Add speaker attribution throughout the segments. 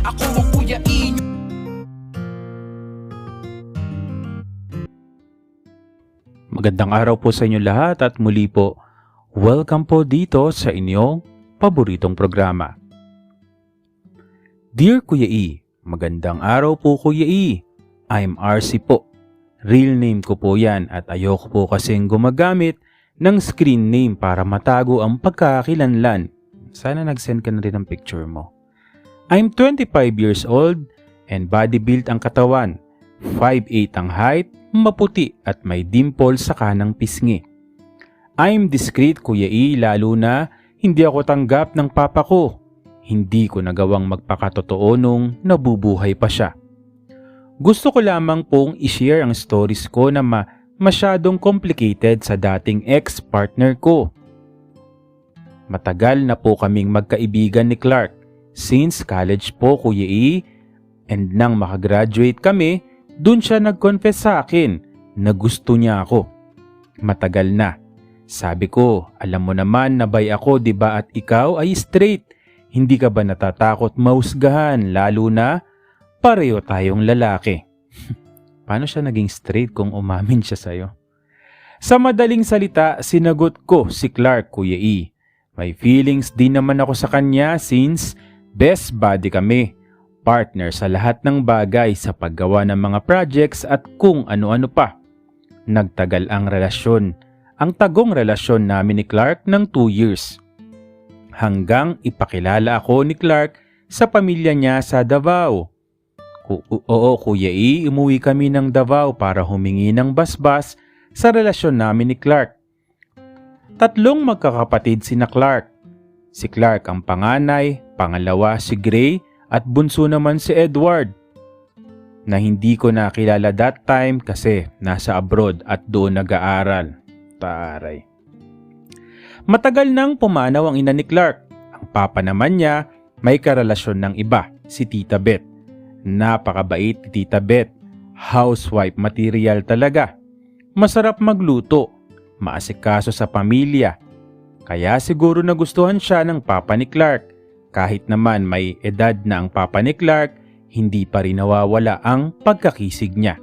Speaker 1: Ako ang Kuya E
Speaker 2: Magandang araw po sa inyo lahat at muli po, welcome po dito sa inyong paboritong programa. Dear Kuya E, magandang araw po Kuya E. I'm RC po. Real name ko po yan at ayoko po kasing gumagamit ng screen name para matago ang pagkakakilanlan. Sana nag-send ka na rin ng picture mo. I'm 25 years old and body build ang katawan. 5'8 ang height, maputi at may dimple sa kanang pisngi. I'm discreet Kuya E lalo na hindi ako tanggap ng papa ko. Hindi ko nagawang magpakatotoo nung nabubuhay pa siya. Gusto ko lamang pong i-share ang stories ko na ma masyadong complicated sa dating ex-partner ko. Matagal na po kaming magkaibigan ni Clark since college po Kuya E and nang makagraduate kami, dun siya nag-confess sa akin na gusto niya ako. Matagal na. Sabi ko, alam mo naman na bay ako 'di ba at ikaw ay straight. Hindi ka ba natatakot mausgahan lalo na pareho tayong lalaki. Paano siya naging straight kung umamin siya sa'yo? Sa madaling salita, sinagot ko si Clark, Kuya E. May feelings din naman ako sa kanya since best buddy kami. Partner sa lahat ng bagay sa paggawa ng mga projects at kung ano-ano pa. Nagtagal ang relasyon. Ang tagong relasyon namin ni Clark ng 2 years. Hanggang ipakilala ako ni Clark sa pamilya niya sa Davao. Oo, Kuya E, umuwi kami ng Davao para humingi ng basbas sa relasyon namin ni Clark. Tatlong magkakapatid sina Clark. Si Clark ang panganay, pangalawa si Gray at bunso naman si Edward. Na hindi ko nakilala that time kasi nasa abroad at doon nag-aaral. Taray. Matagal nang pumanaw ang ina ni Clark. Ang papa naman niya may karelasyon ng iba, si Tita Beth. Napakabait ni Tita Beth. Housewife material talaga. Masarap magluto. Maasikaso sa pamilya. Kaya siguro nagustuhan siya ng papa ni Clark. Kahit naman may edad na ang papa ni Clark, hindi pa rin nawawala ang pagkakisig niya.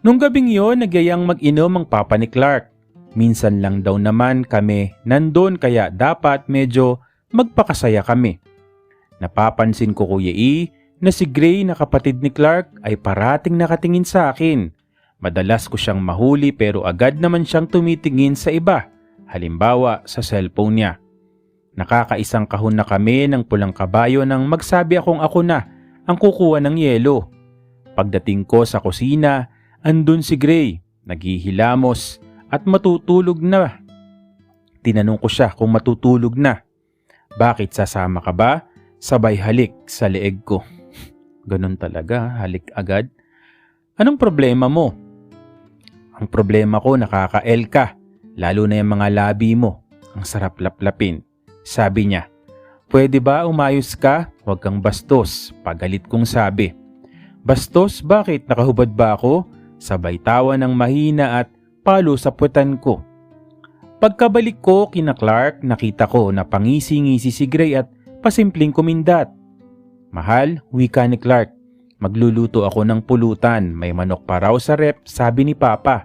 Speaker 2: Nung gabing yon, nagyayang mag-inom ang papa ni Clark. Minsan lang daw naman kami nandun kaya dapat medyo magpakasaya kami. Napapansin ko Kuya E na si Gray na kapatid ni Clark ay parating nakatingin sa akin. Madalas ko siyang mahuli pero agad naman siyang tumitingin sa iba, halimbawa sa cellphone niya. Nakakaisang kahon na kami ng pulang kabayo nang magsabi akong ako na ang kukuha ng yelo. Pagdating ko sa kusina, andun si Gray, naghihilamos at matutulog na. Tinanong ko siya kung matutulog na. Bakit sasama ka ba? Sabay halik sa leeg ko. Ganun talaga, halik agad. Anong problema mo? Ang problema ko nakaka-L ka, lalo na yung mga labi mo. Ang sarap laplapin. Sabi niya, pwede ba umayos ka? Huwag kang bastos. Pagalit kong sabi. Bastos? Bakit? Nakahubad ba ako? Sabay tawa ng mahina at palo sa puwetan ko. Pagkabalik ko kina Clark, nakita ko na pangisi-ngisi si Gray at pasimpleng kumindat. Mahal, wika ni Clark. Magluluto ako ng pulutan, may manok pa raw sa rep, sabi ni Papa.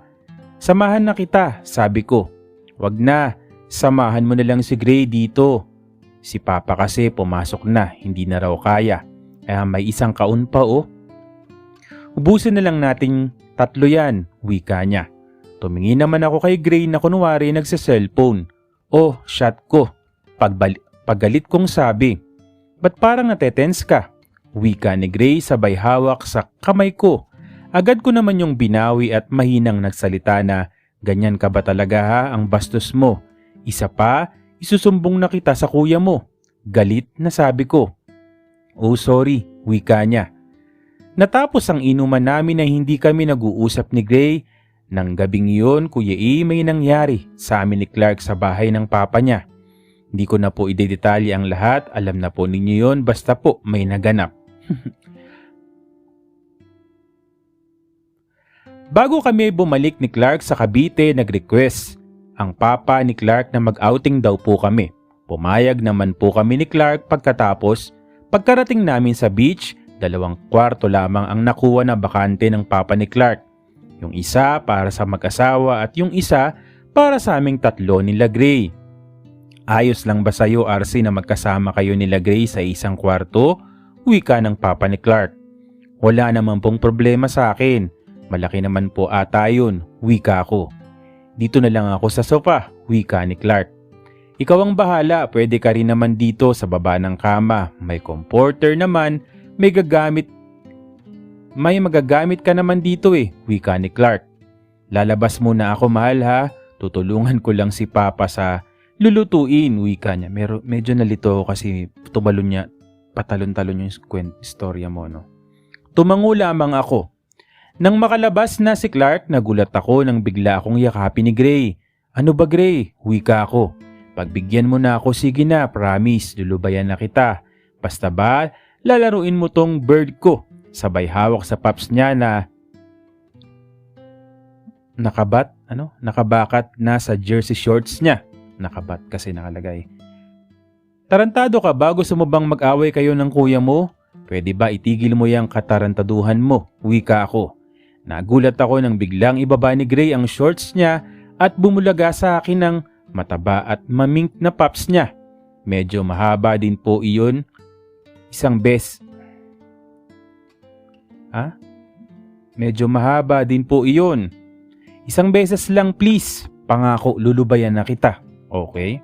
Speaker 2: Samahan na kita, sabi ko. Wag na, samahan mo na lang si Gray dito. Si Papa kasi pumasok na, hindi na raw kaya. Eh, may isang kaun pa oh. Ubusin na lang natin tatlo yan, wika niya. Tumingin naman ako kay Gray na kunwari nagsa-cellphone. Oh, shot ko. Pagbali- paggalit kong sabi, Ba't parang natetense ka? Wika ni Gray sabay hawak sa kamay ko. Agad ko naman yung binawi at mahinang nagsalita na, Ganyan ka ba talaga ha ang bastos mo? Isa pa, isusumbong na kita sa kuya mo. Galit na sabi ko. Oh sorry, wika niya. Natapos ang inuman namin na hindi kami nag-uusap ni Gray. Nang gabing iyon, Kuya E, may nangyari sa amin ni Clark sa bahay ng papa niya. Hindi ko na po idedetalye ang lahat, alam na po ninyo yon basta po may naganap. Bago kami bumalik ni Clark sa Cavite, nag-request ang papa ni Clark na mag-outing daw po kami. Pumayag naman po kami ni Clark pagkatapos pagkarating namin sa beach, dalawang kwarto lamang ang nakuha na bakante ng papa ni Clark. Yung isa para sa mag-asawa at yung isa para sa aming tatlo nila Gray. Ayos lang ba sa'yo RC na magkasama kayo nila Gray sa isang kwarto? Wika ng papa ni Clark. Wala naman pong problema sa akin. Malaki naman po ata yun, wika ko. Dito na lang ako sa sofa, wika ni Clark. Ikaw ang bahala, pwede ka rin naman dito sa baba ng kama. May comforter naman, may gagamit may magagamit ka naman dito eh, wika ni Clark. Lalabas muna ako mahal ha, tutulungan ko lang si Papa sa lulutuin, wika niya. Mero, medyo nalito ako kasi tumalon niya, patalon-talon yung kwent, istorya mo, no? Tumango lamang ako. Nang makalabas na si Clark, nagulat ako nang bigla akong yakapin ni Gray. Ano ba Gray? Wika ako. Pagbigyan mo na ako, sige na, promise, lulubayan na kita. Basta ba, lalaruin mo tong bird ko. Sabay hawak sa paps niya na nakabat, ano? Nakabakat na sa jersey shorts niya. Nakabat kasi nakalagay. Tarantado ka ba? Gusto mo mag-away kayo ng kuya mo? Pwede ba itigil mo yung katarantaduhan mo? Wika ako. Nagulat ako nang biglang ibaba ni Gray ang shorts niya at bumulaga sa akin ng mataba at mamink na paps niya. Medyo mahaba din po iyon. Isang bes. Ha? Medyo mahaba din po iyon. Isang beses lang please. Pangako lulubayan na kita. Okay?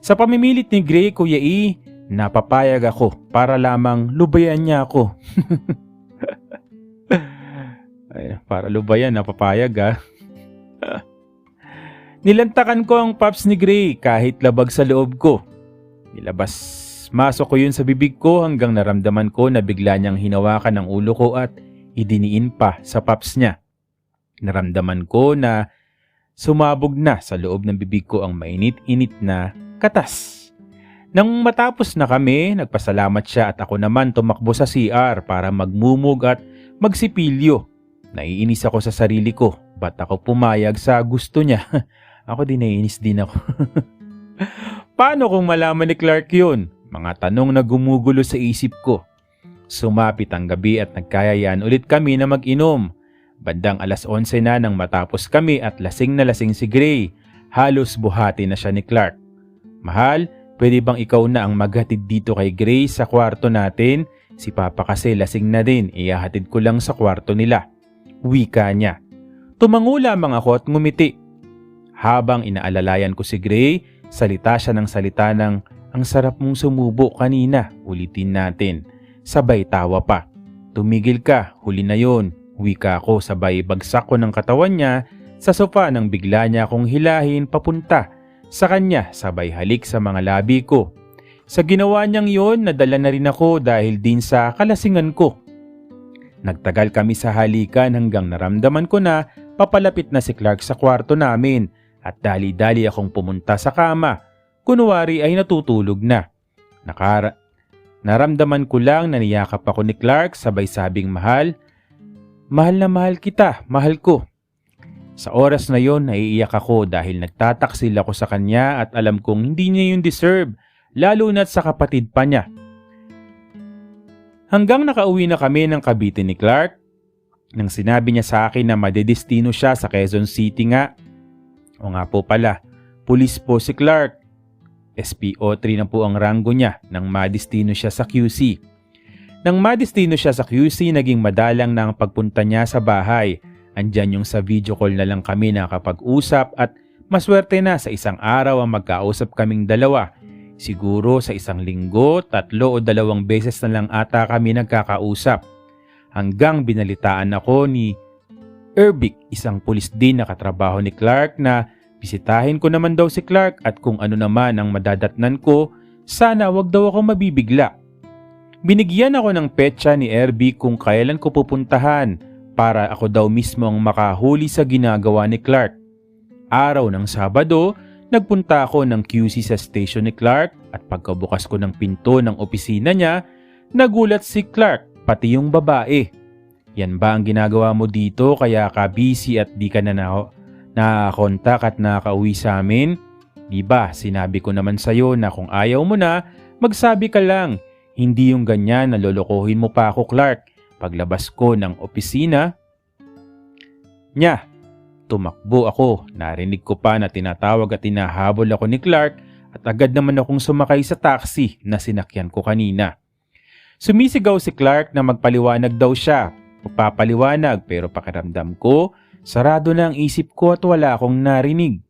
Speaker 2: Sa pamimilit ni Gray, Kuya E, napapayag ako para lamang lubayan niya ako. Ay, para lubayan, napapayag ah. Nilantakan ko ang paps ni Gray kahit labag sa loob ko. Nilabas masok ko yun sa bibig ko hanggang naramdaman ko na bigla niyang hinawakan ang ulo ko at idiniin pa sa paps niya. Naramdaman ko na sumabog na sa loob ng bibig ko ang mainit-init na katas. Nang matapos na kami, nagpasalamat siya at ako naman tumakbo sa CR para magmumug at magsipilyo. Naiinis ako sa sarili ko. Ba't ako pumayag sa gusto niya? ako din naiinis din ako. Paano kung malaman ni Clark yun? Mga tanong na gumugulo sa isip ko. Sumapit ang gabi at nagkayayaan ulit kami na mag-inom. Bandang alas 11 na nang matapos kami at lasing na lasing si Gray. Halos buhati na siya ni Clark. Mahal, pwede bang ikaw na ang maghatid dito kay Gray sa kwarto natin? Si Papa kasi lasing na din, iyahatid ko lang sa kwarto nila. Wika niya. Tumango lamang ako at ngumiti. Habang inaalalayan ko si Gray, salita siya ng salita ng ang sarap mong sumubo kanina, ulitin natin. Sabay tawa pa. Tumigil ka, huli na yon. Wika ko sabay bagsak ko ng katawan niya sa sofa nang bigla niya akong hilahin papunta sa kanya sabay halik sa mga labi ko. Sa ginawa niyang yon, nadala na rin ako dahil din sa kalasingan ko. Nagtagal kami sa halikan hanggang naramdaman ko na papalapit na si Clark sa kwarto namin at dali-dali akong pumunta sa kama. Kunwari ay natutulog na. Nakara Naramdaman ko lang na niyakap ako ni Clark sabay sabing mahal. Mahal na mahal kita, mahal ko. Sa oras na yon naiiyak ako dahil nagtataksil ako sa kanya at alam kong hindi niya yun deserve, lalo na't sa kapatid pa niya. Hanggang nakauwi na kami ng Cavite ni Clark, nang sinabi niya sa akin na madedestino siya sa Quezon City nga. O nga po pala, pulis po si Clark. SPO3 na po ang ranggo niya nang madestino siya sa QC. Nang madestino siya sa QC, naging madalang na ang pagpunta niya sa bahay. Andyan yung sa video call na lang kami nakapag-usap at maswerte na sa isang araw ang magkausap kaming dalawa. Siguro sa isang linggo, tatlo o dalawang beses na lang ata kami nagkakausap. Hanggang binalitaan ako ni Erbic, isang pulis din na katrabaho ni Clark na bisitahin ko naman daw si Clark at kung ano naman ang madadatnan ko, sana wag daw ako mabibigla. Binigyan ako ng petsa ni Erbic kung kailan ko pupuntahan para ako daw mismo ang makahuli sa ginagawa ni Clark. Araw ng Sabado, nagpunta ako ng QC sa station ni Clark at pagkabukas ko ng pinto ng opisina niya, nagulat si Clark pati yung babae. Yan ba ang ginagawa mo dito kaya ka busy at di ka na na nakakontak at nakauwi sa amin? Di ba, sinabi ko naman sa'yo na kung ayaw mo na, magsabi ka lang. Hindi yung ganyan na lolokohin mo pa ako, Clark. Paglabas ko ng opisina, Nya, tumakbo ako. Narinig ko pa na tinatawag at tinahabol ako ni Clark at agad naman akong sumakay sa taxi na sinakyan ko kanina. Sumisigaw si Clark na magpaliwanag daw siya. Magpapaliwanag pero pakiramdam ko, sarado na ang isip ko at wala akong narinig.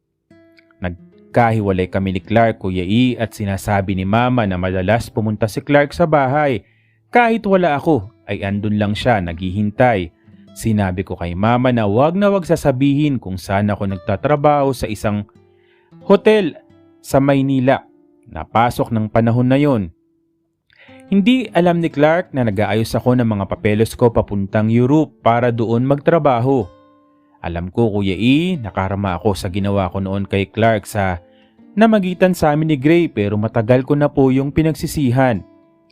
Speaker 2: Nagkahiwalay kami ni Clark, Kuya E at sinasabi ni Mama na madalas pumunta si Clark sa bahay. Kahit wala ako, ay andun lang siya naghihintay. Sinabi ko kay Mama na wag na wag sasabihin kung saan ako nagtatrabaho sa isang hotel sa Maynila. Napasok ng panahon na yon. Hindi alam ni Clark na nag-aayos ako ng mga papeles ko papuntang Europe para doon magtrabaho. Alam ko Kuya E, nakarama ako sa ginawa ko noon kay Clark sa namagitan sa amin ni Gray pero matagal ko na po yung pinagsisihan.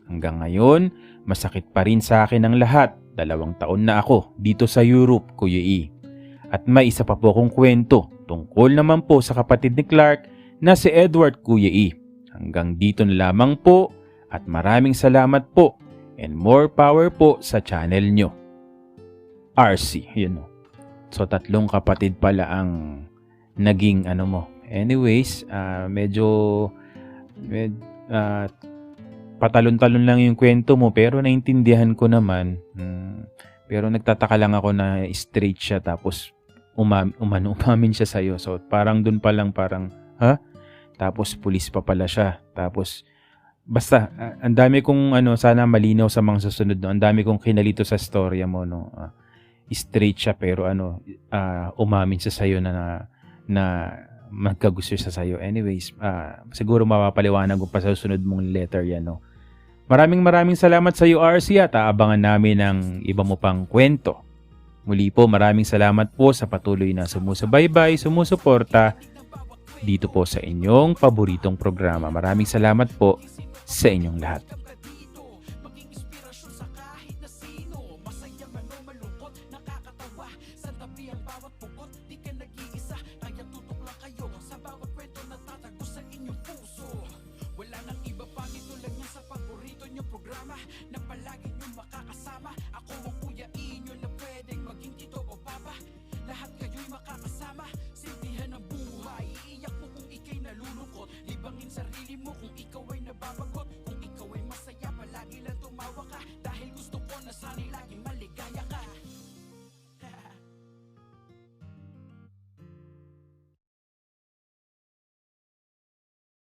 Speaker 2: Hanggang ngayon, masakit pa rin sa akin ang lahat. Dalawang taon na ako dito sa Europe, Kuya E. At may isa pa po akong kwento tungkol naman po sa kapatid ni Clark na si Edward Kuya E. Hanggang dito na lamang po at maraming salamat po and more power po sa channel nyo. RC, yun o. So tatlong kapatid pala ang naging ano mo. Anyways, ah, medyo med, ah, patalon-talon lang yung kwento mo pero naintindihan ko naman. Hmm, pero nagtataka lang ako na straight siya tapos umam, umano, umamin siya sa'yo. So parang dun pa lang parang, ha? Tapos pulis pa pala siya. Tapos basta ah, ang dami kong ano sana malinaw sa mga susunod no. Ang dami kong kinalito sa storya mo no. Ah, straight siya pero ano ah, umamin siya sa na na, na magkagusto siya sa Anyways, ah, siguro mapapaliwanag ko pa sa susunod mong letter yan no. Maraming maraming salamat sa iyo RC at aabangan namin ng iba mo pang kwento. Muli po maraming salamat po sa patuloy na sumusubaybay, sumusuporta dito po sa inyong paboritong programa. Maraming salamat po sa inyong lahat.